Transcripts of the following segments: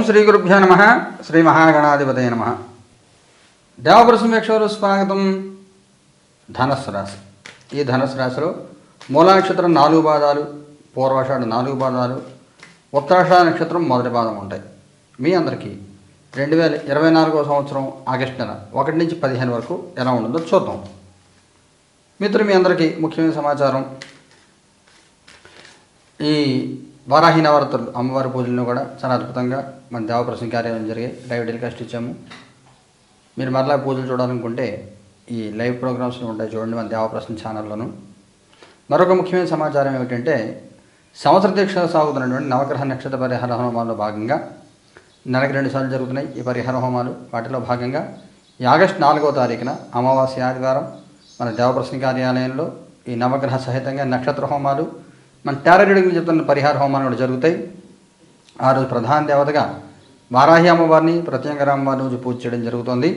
ఓం శ్రీ గురుభ్యో నమ. శ్రీ మహాగణాధిపతయ నమ. దేవప్రసమేక్షలు స్వాగతం. ధనస్సు రాశి. ఈ ధనస్సు రాశిలో మూలా నక్షత్రం నాలుగు పాదాలు పూర్వాషాఢ నాలుగు పాదాలు ఉత్తరాషాఢ నక్షత్రం మొదటి పాదం ఉంటాయి. మీ అందరికీ రెండు వేల ఇరవై నాలుగో సంవత్సరం ఆగస్టు నెల ఒకటి నుంచి పదిహేను వరకు ఎలా ఉంటుందో చూద్దాం. మిత్రులు మీ అందరికీ ముఖ్యమైన సమాచారం. ఈ వారాహి నవరాత్రులు అమ్మవారి పూజలను కూడా చాలా అద్భుతంగా మన దేవప్రసం కార్యాలయం జరిగాయి లైవ్ టెలికాస్ట్ ఇచ్చాము. మీరు మరలా పూజలు చూడాలనుకుంటే ఈ లైవ్ ప్రోగ్రామ్స్ ఉంటాయి చూడండి మన దేవప్రసం ఛానల్లోను. మరొక ముఖ్యమైన సమాచారం ఏమిటంటే సంవత్సర దీక్ష సాగుతున్నటువంటి నవగ్రహ నక్షత్ర పరిహార హోమాల్లో భాగంగా నెలకి రెండు సార్లు జరుగుతున్నాయి ఈ పరిహార హోమాలు. వాటిలో భాగంగా ఈ ఆగస్టు నాలుగో తారీఖున అమావాస్య ఆదివారం మన దేవప్రసన్న కార్యాలయంలో ఈ నవగ్రహ సహితంగా నక్షత్ర హోమాలు మన టారరీడింగ్ చెప్తున్న పరిహార హోమాలు కూడా జరుగుతాయి. ఆ రోజు ప్రధాన దేవతగా వారాహి అమ్మవారిని ప్రత్యేక అమ్మవారిని రోజు పూజ చేయడం జరుగుతుంది.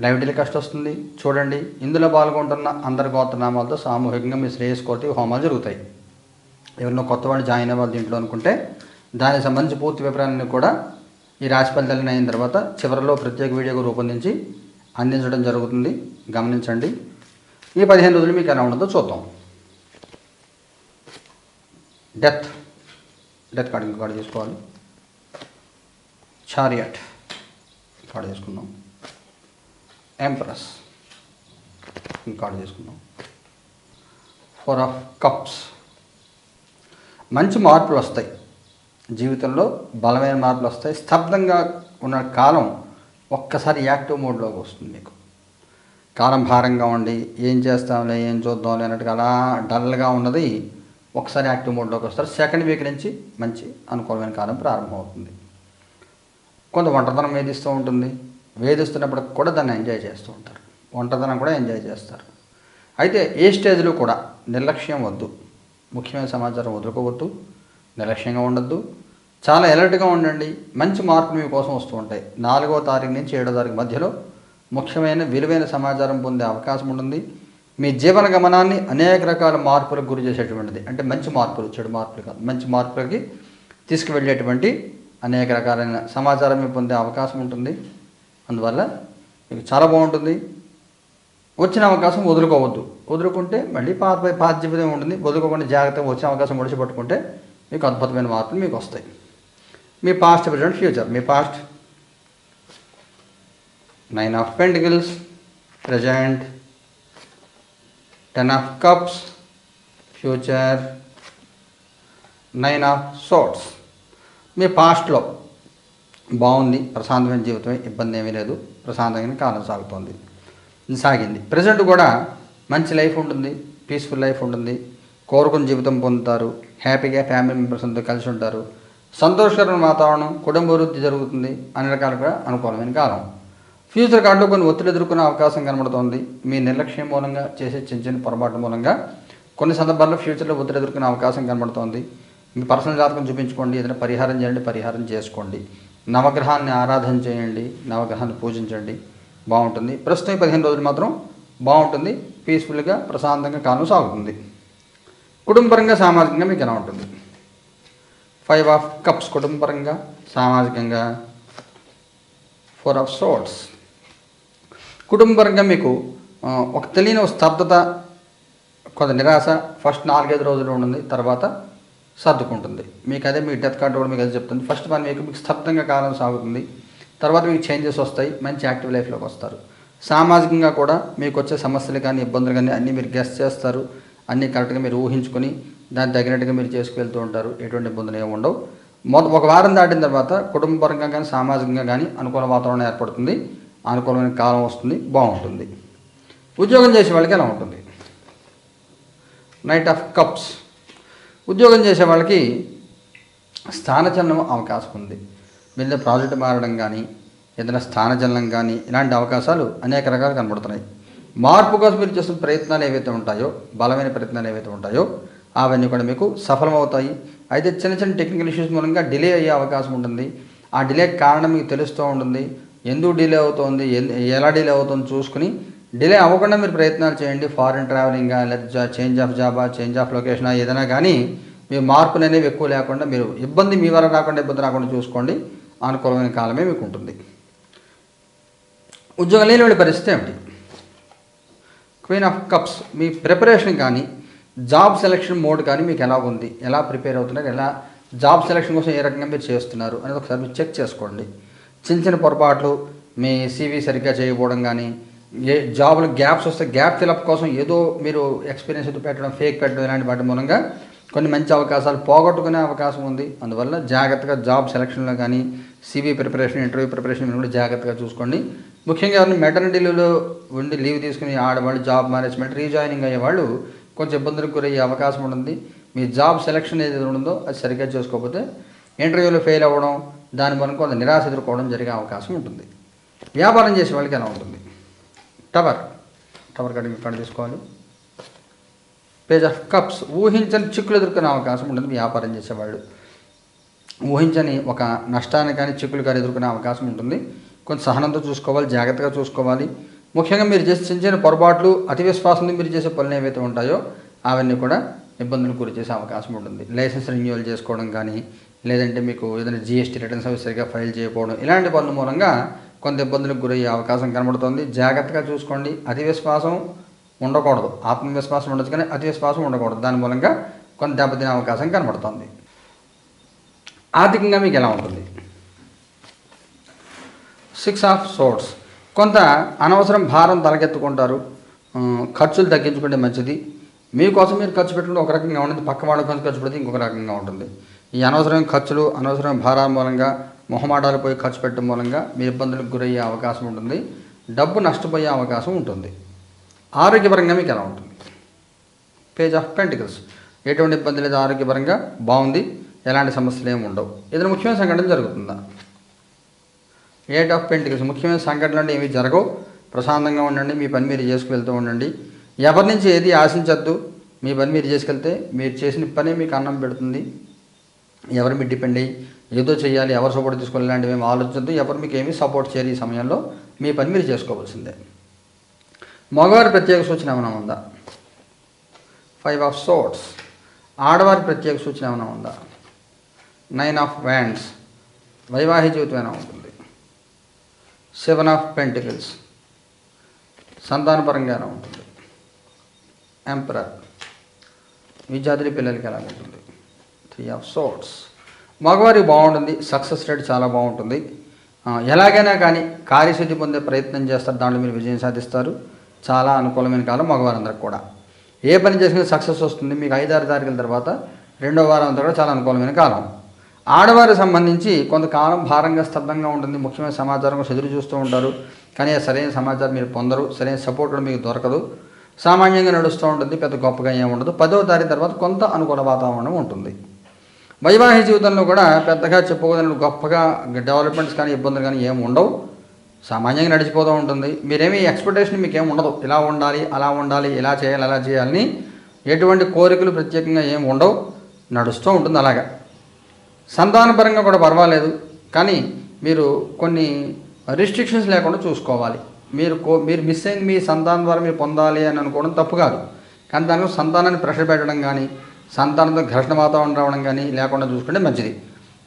లైవ్ టెలికాస్ట్ వస్తుంది చూడండి ఇందులో పాల్గొంటున్న అందరి గోత్రనామాలతో సామూహికంగా మీ శ్రేయస్ కోటి హోమాలు జరుగుతాయి. ఎవరినో కొత్త వాళ్ళు జాయిన్ అవ్వాలి దీంట్లో అనుకుంటే దానికి సంబంధించి పూర్తి వివరాలను కూడా ఈ రాశి ఫలితాలను అయిన తర్వాత చివరిలో ప్రత్యేక వీడియోగా రూపొందించి అందించడం జరుగుతుంది. గమనించండి. ఈ పదిహేను రోజులు మీకు ఎలా ఉండదో చూద్దాం. డెత్ డెత్ కార్డు కార్డు తీసుకోవాలి చారియట్ కార్డు తీసుకుందాం ఎంప్రెస్ కార్డు తీసుకుందాం ఫోర్ ఆఫ్ కప్స్ మంచి మార్పులు వస్తాయి. జీవితంలో బలమైన మార్పులు వస్తాయి. స్తబ్దంగా ఉన్న కాలం ఒక్కసారి యాక్టివ్ మోడ్లోకి వస్తుంది మీకు. కాలం భారంగా ఉండి ఏం చేస్తాంలే ఏం చూద్దాంలే అన్నట్టుగా అలా డల్గా ఉన్నది. ఒకసారి యాక్టివ్ మోడ్లోకి వస్తారు. సెకండ్ వీక్ నుంచి మంచి అనుకూలమైన కాలం ప్రారంభమవుతుంది. కొంత ఒంటరితనం వేధిస్తూ ఉంటుంది. వేధిస్తున్నప్పుడు కూడా దాన్ని ఎంజాయ్ చేస్తూ ఉంటారు. ఒంటరితనం కూడా ఎంజాయ్ చేస్తారు. అయితే ఏ స్టేజ్లో కూడా నిర్లక్ష్యం వద్దు. ముఖ్యమైన సమాచారం వదులుకోవద్దు. నిర్లక్ష్యంగా ఉండొద్దు. చాలా ఎలర్ట్గా ఉండండి. మంచి మార్పులు మీకోసం వస్తూ ఉంటాయి. నాలుగో తారీఖు నుంచి ఏడో తారీఖు మధ్యలో ముఖ్యమైన విలువైన సమాచారం పొందే అవకాశం ఉంటుంది. మీ జీవన గమనాన్ని అనేక రకాల మార్పులకు గురి చేసేటువంటిది. అంటే మంచి మార్పులు చెడు మార్పులు కాదు. మంచి మార్పులకి తీసుకువెళ్ళేటువంటి అనేక రకాలైన సమాచారం మీరు పొందే అవకాశం ఉంటుంది. అందువల్ల మీకు చాలా బాగుంటుంది. వచ్చిన అవకాశం వదులుకోవద్దు. వదులుకుంటే మళ్ళీ పాత పాత జీవితం ఉంటుంది. వదులుకోకుండా జాగ్రత్తగా వచ్చిన అవకాశం ముడిచిపెట్టుకుంటే మీకు అద్భుతమైన మార్పులు మీకు వస్తాయి. మీ past present future me past nine of pentacles present ten of cups future nine of swords మీ పాస్ట్లో బాగుంది ప్రశాంతమైన జీవితమే ఇబ్బంది ఏమీ లేదు ప్రశాంతమైన కాలం సాగుతోంది. సాగింది. ప్రజెంట్ కూడా మంచి లైఫ్ ఉంటుంది పీస్ఫుల్ లైఫ్ ఉంటుంది. కోరుకున్న జీవితం పొందుతారు హ్యాపీగా ఫ్యామిలీ మెంబర్స్ అంతా కలిసి ఉంటారు. సంతోషకరమైన వాతావరణం కుటుంబ వృద్ధి జరుగుతుంది అన్ని రకాలుగా అనుకూలమైన కాలం. ఫ్యూచర్ కార్డులో కొన్ని ఒత్తిడి ఎదుర్కొనే అవకాశం కనబడుతోంది. మీ నిర్లక్ష్యం మూలంగా చేసే చిన్న చిన్న పొరపాటు మూలంగా కొన్ని సందర్భాల్లో ఫ్యూచర్లో ఒత్తిడి ఎదుర్కొనే అవకాశం కనబడుతోంది. మీ పర్సనల్ జాతకం చూపించుకోండి. ఏదైనా పరిహారం చేయండి పరిహారం చేసుకోండి. నవగ్రహాన్ని ఆరాధన చేయండి నవగ్రహాన్ని పూజించండి. బాగుంటుంది. ప్రస్తుతం ఈ పదిహేను రోజులు మాత్రం బాగుంటుంది. పీస్ఫుల్గా ప్రశాంతంగా కాలం సాగుతుంది. కుటుంబపరంగా సామాజికంగా మీకు ఎలా ఉంటుంది? ఫైవ్ ఆఫ్ కప్స్ కుటుంబపరంగా సామాజికంగా. ఫోర్ ఆఫ్ సోట్స్ కుటుంబపరంగా మీకు ఒక తెలియని స్తబ్దత కొంత నిరాశ ఫస్ట్ నాలుగైదు రోజులు ఉంటుంది తర్వాత సర్దుకుంటుంది. మీకు అదే మీ డెత్ కార్డు కూడా మీకు అది చెప్తుంది. ఫస్ట్ వన్ మీకు మీకు స్తబ్దంగా కాలం సాగుతుంది. తర్వాత మీకు చేంజెస్ వస్తాయి మంచి యాక్టివ్ లైఫ్లోకి వస్తారు. సామాజికంగా కూడా మీకు వచ్చే సమస్యలు కానీ ఇబ్బందులు కానీ అన్నీ మీరు గెస్ట్ చేస్తారు. అన్నీ కరెక్ట్గా మీరు ఊహించుకొని దానికి తగినట్టుగా మీరు చేసుకువెళ్తూ ఉంటారు. ఎటువంటి ఇబ్బందులు ఏమి ఉండవు. మొదటి ఒక వారం దాటిన తర్వాత కుటుంబపరంగా కానీ సామాజికంగా కానీ అనుకూల వాతావరణం ఏర్పడుతుంది. అనుకూలమైన కాలం వస్తుంది బాగుంటుంది. ఉద్యోగం చేసే వాళ్ళకి ఎలా ఉంటుంది? నైట్ ఆఫ్ కప్స్ ఉద్యోగం చేసే వాళ్ళకి స్థానచలనం అవకాశం ఉంది. వెళ్ళే ప్రాజెక్ట్ మారడం కానీ ఏదైనా స్థానచలనం కానీ ఇలాంటి అవకాశాలు అనేక రకాలు కనబడుతున్నాయి. మార్పు కోసం మీరు చేస్తున్న ప్రయత్నాలు ఏవైతే ఉంటాయో బలమైన ప్రయత్నాలు ఏవైతే ఉంటాయో అవన్నీ కూడా మీకు సఫలమవుతాయి. అయితే చిన్న చిన్న టెక్నికల్ ఇష్యూస్ మూలంగా డిలే అయ్యే అవకాశం ఉంటుంది. ఆ డిలే కారణం మీకు తెలుస్తూ ఉంటుంది. ఎందుకు డిలే అవుతుంది? ఎలా డిలే అవుతుందో చూసుకుని డిలే అవ్వకుండా మీరు ప్రయత్నాలు చేయండి. ఫారిన్ ట్రావెలింగ్ లేదా చేంజ్ ఆఫ్ జాబా చేంజ్ ఆఫ్ లొకేషన్ ఏదైనా కానీ మీ మార్పులు అనేవి ఎక్కువ లేకుండా మీరు ఇబ్బంది మీ వల్ల రాకుండా ఇబ్బంది రాకుండా చూసుకోండి. అనుకూలమైన కాలమే మీకు ఉంటుంది. ఉద్యోగం లేని వాళ్ళ పరిస్థితి ఏమిటి? క్వీన్ ఆఫ్ కప్స్ మీ ప్రిపరేషన్ కానీ జాబ్ సెలక్షన్ మోడ్ కానీ మీకు ఎలా ఉంది? ఎలా ప్రిపేర్ అవుతున్నారు? ఎలా జాబ్ సెలక్షన్ కోసం ఏ రకంగా మీరు చేస్తున్నారు? అనేది ఒకసారి మీరు చెక్ చేసుకోండి. చిన్న చిన్న పొరపాట్లు మీ సీవీ సరిగ్గా చేయకపోవడం కానీ ఏ జాబ్లు గ్యాప్స్ వస్తే గ్యాప్ ఫిలప్ కోసం ఏదో మీరు ఎక్స్పీరియన్స్ పెట్టడం ఫేక్ పెట్టడం ఇలాంటి వాటి మూలంగా కొన్ని మంచి అవకాశాలు పోగొట్టుకునే అవకాశం ఉంది. అందువల్ల జాగ్రత్తగా జాబ్ సెలక్షన్లో కానీ సివి ప్రిపరేషన్ ఇంటర్వ్యూ ప్రిపరేషన్ కూడా జాగ్రత్తగా చూసుకోండి. ముఖ్యంగా ఎవరిని మెటర్నిటీలో ఉండి లీవ్ తీసుకుని ఆడవాళ్ళు జాబ్ మేనేజ్మెంట్ రీజాయినింగ్ అయ్యేవాళ్ళు కొంచెం ఇబ్బందులకు గురయ్యే అవకాశం ఉంటుంది. మీ జాబ్ సెలక్షన్ ఏదైతే ఉందో అది సరిగ్గా చేసుకోకపోతే ఇంటర్వ్యూలో ఫెయిల్ అవ్వడం దాని వల్ల కొంత నిరాశ ఎదుర్కోవడం జరిగే అవకాశం ఉంటుంది. వ్యాపారం చేసే వాళ్ళకి ఎలా ఉంటుంది. టవర్ టవర్ కడిగి ఇక్కడ తీసుకోవాలి పేజ్ ఆఫ్ కప్స్ ఊహించని చిక్కులు ఎదుర్కొనే అవకాశం ఉంటుంది వ్యాపారం చేసేవాళ్ళు ఊహించని ఒక నష్టాన్ని కానీ చిక్కులు కానీ ఎదుర్కొనే అవకాశం ఉంటుంది. కొంచెం సహనంతో చూసుకోవాలి జాగ్రత్తగా చూసుకోవాలి. ముఖ్యంగా మీరు చేసే చిన్న చిన్న పొరపాట్లు అతి విశ్వాసంతో మీరు చేసే పనులు ఏవైతే ఉంటాయో అవన్నీ కూడా ఇబ్బందులు గురి చేసే అవకాశం ఉంటుంది. లైసెన్స్ రెన్యువల్ చేసుకోవడం కానీ లేదంటే మీకు ఏదైనా జిఎస్టీ రిటర్న్స్ అవి సరిగా ఫైల్ చేయకపోవడం ఇలాంటి పనుల మూలంగా కొంత ఇబ్బందులకు గురయ్యే అవకాశం కనబడుతుంది. జాగ్రత్తగా చూసుకోండి. అతి విశ్వాసం ఉండకూడదు. ఆత్మవిశ్వాసం ఉండొచ్చు కానీ అతి విశ్వాసం ఉండకూడదు. దాని మూలంగా కొంత దెబ్బతినే అవకాశం కనబడుతుంది. ఆర్థికంగా మీకు ఎలా ఉంటుంది? సిక్స్ ఆఫ్ సోర్ట్స్ కొంత అనవసరం భారం తలకెత్తుకుంటారు. ఖర్చులు తగ్గించుకుంటే మంచిది. మీకోసం మీరు ఖర్చు పెట్టడం ఒక రకంగా ఉంటుంది పక్క వాళ్ళ ఖర్చు ఖర్చు పెడితే ఇంకొక రకంగా ఉంటుంది. ఈ అనవసరమైన ఖర్చులు అనవసరమైన భారాల మూలంగా మొహమాటాలు పోయి ఖర్చు పెట్టడం మూలంగా మీ ఇబ్బందులకు గురయ్యే అవకాశం ఉంటుంది. డబ్బు నష్టపోయే అవకాశం ఉంటుంది. ఆరోగ్యపరంగా మీకు ఎలా ఉంటుంది? పేజ్ ఆఫ్ పెంటికల్స్ ఎటువంటి ఇబ్బంది లేదు ఆరోగ్యపరంగా బాగుంది. ఎలాంటి సమస్యలు ఏమి ఉండవు. ఏదైనా ముఖ్యమైన సంఘటన జరుగుతుందా? ఎయిట్ ఆఫ్ పెంటికల్స్ ముఖ్యమైన సంఘటనలు అంటే ఏమీ జరగవు. ప్రశాంతంగా ఉండండి మీ పని మీరు చేసుకువెళ్తూ ఉండండి. ఎవరి నుంచి ఏది ఆశించద్దు మీ పని మీరు చేసుకెళ్తే మీరు చేసిన పని మీకు అన్నం పెడుతుంది. ఎవరి మీద డిపెండ్ అయ్యి ఏదో చేయాలి ఎవరు సపోర్ట్ తీసుకోవాలి ఇలాంటివి ఏమి ఆలోచించద్దు. ఎవరు మీకు ఏమీ సపోర్ట్ చేయరు ఈ సమయంలో. మీ పని మీరు చేసుకోవాల్సిందే. మగవారి ప్రత్యేక సూచన ఏమైనా ఉందా? ఫైవ్ ఆఫ్ సోట్స్ ఆడవారి ప్రత్యేక సూచన ఏమైనా ఉందా? నైన్ ఆఫ్ వ్యాండ్స్ వైవాహిక జీవితం ఏమైనా ఉంటుంది? సెవెన్ ఆఫ్ పెంటికల్స్ సంతానపరంగా ఎలా ఉంటుంది? ఎంపరర్ విద్యార్థి పిల్లలకి ఎలా ఉంటుంది? త్రీ ఆఫ్ సోట్స్ మగవారికి బాగుంటుంది సక్సెస్ రేట్ చాలా బాగుంటుంది. ఎలాగైనా కానీ కార్యశుద్ధి పొందే ప్రయత్నం చేస్తారు దాంట్లో మీరు విజయం సాధిస్తారు. చాలా అనుకూలమైన కాలం మగవారందరికి కూడా. ఏ పని చేసినా సక్సెస్ వస్తుంది. మీకు ఐదారు తారీఖుల తర్వాత రెండో వారం అంతా కూడా చాలా అనుకూలమైన కాలం. ఆడవారికి సంబంధించి కొంతకాలం భారంగా స్తబ్దంగా ఉంటుంది. ముఖ్యమైన సమాచారం కోసం ఎదురు చూస్తూ ఉంటారు. కానీ సరైన సమాచారం మీరు పొందరు. సరైన సపోర్ట్ కూడా మీకు దొరకదు. సామాన్యంగా నడుస్తూ ఉంటుంది. పెద్ద గొప్పగా ఏమి ఉండదు. పదో తారీఖు తర్వాత కొంత అనుకూల వాతావరణం ఉంటుంది. వైవాహిక జీవితంలో కూడా పెద్దగా చెప్పుకోదని గొప్పగా డెవలప్మెంట్స్ కానీ ఇబ్బందులు కానీ ఏమి ఉండవు. సామాన్యంగా నడిచిపోతూ ఉంటుంది. మీరేమీ ఎక్స్పెక్టేషన్ మీకు ఏమి ఉండదు. ఇలా ఉండాలి అలా ఉండాలి ఇలా చేయాలి అలా చేయాలని ఎటువంటి కోరికలు ప్రత్యేకంగా ఏమి ఉండవు. నడుస్తూ ఉంటుంది అలాగా. సంతానపరంగా కూడా పర్వాలేదు. కానీ మీరు కొన్ని రిస్ట్రిక్షన్స్ లేకుండా చూసుకోవాలి. మీరు కో మీరు మిస్ అయింది మీ సంతానం ద్వారా మీరు పొందాలి అని అనుకోవడం తప్పు కాదు. కానీ దానిలో సంతానాన్ని ప్రెషర్ పెట్టడం కానీ సంతానంతో ఘర్షణ వాతావరణం రావడం కానీ లేకుండా చూసుకుంటే మంచిది.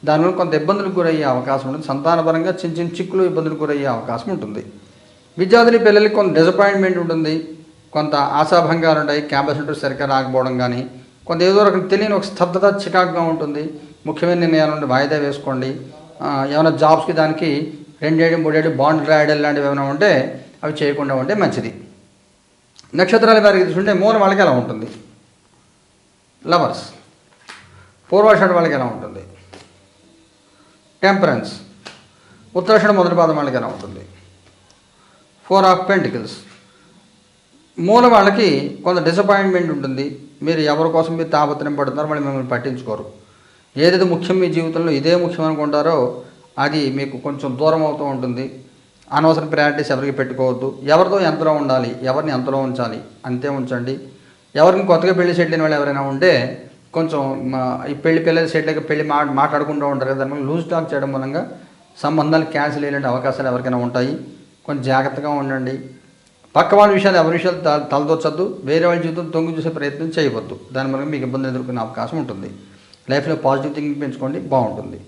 దానివల్ల కొంత ఇబ్బందులకు గురయ్యే అవకాశం ఉంటుంది. సంతానపరంగా చిన్న చిన్న చిక్కులు ఇబ్బందులకు గురయ్యే అవకాశం ఉంటుంది. విద్యార్థుల పిల్లలకి కొంత డిసప్పాయింట్మెంట్ ఉంటుంది. కొంత ఆశాభంగాలు ఉంటాయి. క్యాంపస్ ఉంటే సరిగ్గా రాకపోవడం కానీ కొంత ఏదో రకం తెలియని ఒక స్తబ్దత చికాకుగా ఉంటుంది. ముఖ్యమైన నిర్ణయాలు వాయిదా వేసుకోండి. ఏమైనా జాబ్స్కి దానికి రెండేడు మూడేడు బాండ్ రాయడం లాంటివి ఏమైనా ఉంటే అవి చేయకుండా ఉంటే మంచిది. నక్షత్రాల వారికి చూసుకుంటే మూల వాళ్ళకి అలా ఉంటుంది? లవర్స్. పూర్వాషాఢ వాళ్ళకి ఎలా ఉంటుంది? టెంపరెన్స్. ఉత్తరాషాఢ మొదటి పాదం వాళ్ళకి ఎలా ఉంటుంది? Four of pentacles. మూల వాళ్ళకి కొంత డిసప్పాయింట్మెంట్ ఉంటుంది. మీరు ఎవరి కోసం మీరు తాపత్రయం పడుతున్నారో వాళ్ళు మిమ్మల్ని పట్టించుకోరు. ఏదైతే ముఖ్యం మీ జీవితంలో ఇదే ముఖ్యం అనుకుంటారో అది మీకు కొంచెం దూరం అవుతూ ఉంటుంది. అనవసర ప్రయారిటీస్ ఎవరికి పెట్టుకోవద్దు. ఎవరితో ఎంతలో ఉండాలి? ఎవరిని ఎంతలో ఉంచాలి? అంతే ఉంచండి. ఎవరిని కొత్తగా పెళ్ళి సెటిల్ అయిన వాళ్ళు ఎవరైనా ఉంటే కొంచెం మా- ఈ పెళ్ళి పిల్లలు సెటిల్ అయ్యి పెళ్ళి మా మాట్లాడుకుంటూ ఉంటారు కదా దాని లూజ్ టాక్ చేయడం మూలంగా సంబంధాలు క్యాన్సిల్ అయ్యే అవకాశాలు ఎవరికైనా ఉంటాయి. కొంచెం జాగ్రత్తగా ఉండండి. పక్క వాళ్ళ విషయాలు ఎవరి విషయాలు తలదొచ్చద్దు. వేరే వాళ్ళ జీవితం తొంగి చూసే ప్రయత్నం చేయవద్దు. దాని మూలంగా మీకు ఇబ్బంది ఎదుర్కొనే అవకాశం ఉంటుంది. లైఫ్లో పాజిటివ్ థింకింగ్ పెంచుకోండి బాగుంటుంది.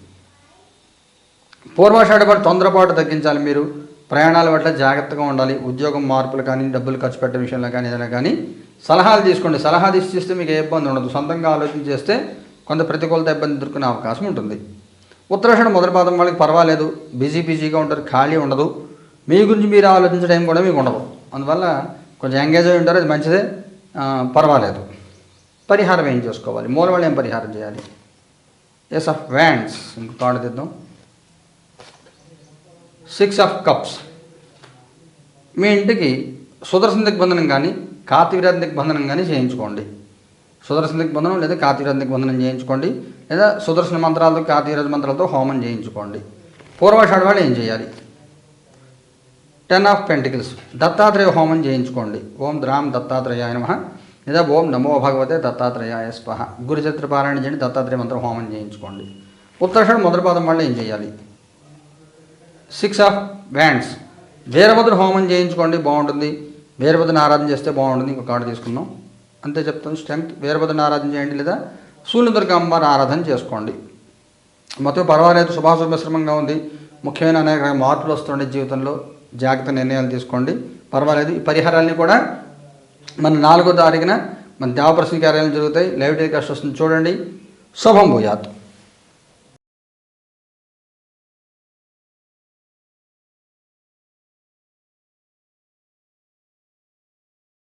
పూర్వాషాఢ పాటు తొందరపాటు తగ్గించాలి మీరు. ప్రయాణాల పట్ల జాగ్రత్తగా ఉండాలి. ఉద్యోగం మార్పులు కానీ డబ్బులు ఖర్చు పెట్టే విషయంలో కానీ ఏదైనా కానీ సలహాలు తీసుకోండి. సలహా తీసి మీకు ఏ ఇబ్బంది ఉండదు. సొంతంగా ఆలోచన చేస్తే కొంత ప్రతికూలత ఇబ్బంది ఎదుర్కొనే అవకాశం ఉంటుంది. ఉత్తరాషణ మొదటి పాదం వాళ్ళకి పర్వాలేదు. బిజీ బిజీగా ఉంటారు. ఖాళీ ఉండదు. మీ గురించి మీరు ఆలోచించే టైం కూడా మీకు ఉండదు. అందువల్ల కొంచెం ఎంగేజ్ అయి ఉంటారు. అది మంచిదే. పర్వాలేదు. పరిహారం ఏం చేసుకోవాలి? మూలవాళ్ళు ఏం పరిహారం చేయాలి? ఎస్ ఆఫ్ వ్యాండ్స్ ఇంకో కార్డు సిక్స్ ఆఫ్ కప్స్. మీ ఇంటికి సుదర్శన దిగ్బంధనం కానీ కార్తీవీరాజ దిగ్బంధనం కానీ చేయించుకోండి. సుదర్శన దిగ్బంధనం లేదా కార్తీవీరాజ దిగ్బంధనం చేయించుకోండి. లేదా సుదర్శన మంత్రాలతో కార్తీవీరాజ మంత్రాలతో హోమం చేయించుకోండి. పూర్వాషాఢ వాళ్ళు ఏం చేయాలి? Ten of pentacles. దత్తాత్రేయ హోమం చేయించుకోండి. ఓం ద్రామ్ దత్తాత్రేయాయ నమ. లేదా ఓం నమో భగవతే దత్తాత్రేయాయ స్వహ. గురుచరిత్ర పారాయణ చేయండి దత్తాత్రేయ మంత్రం హోమం చేయించుకోండి. ఉత్తరాషాఢ మొదటి పాదం వాళ్ళు ఏం చేయాలి? సిక్స్ ఆఫ్ బ్యాండ్స్ వీరభద్ర హోమం చేయించుకోండి బాగుంటుంది. వీరభద్రని ఆరాధన చేస్తే బాగుంటుంది ఇంకొక కార్డు తీసుకుందాం. అంతే చెప్తాను స్ట్రెంగ్త్ వీరభద్రని ఆరాధన చేయండి లేదా సూర్యదుర్గ అమ్మవారి ఆరాధన చేసుకోండి. మొత్తం పర్వాలేదు శుభాశుభ మిశ్రమంగా ఉంది. ముఖ్యమైన అనేక మార్పులు వస్తుండే జీవితంలో. జాగ్రత్త నిర్ణయాలు తీసుకోండి. పర్వాలేదు ఈ పరిహారాన్ని కూడా మన నాలుగో తారీఖున మన దేవప్రశ్న కార్యాలయం జరుగుతాయి. లైవ్ టెలికాస్ట్ వస్తుంది చూడండి. శుభం భూయాత్.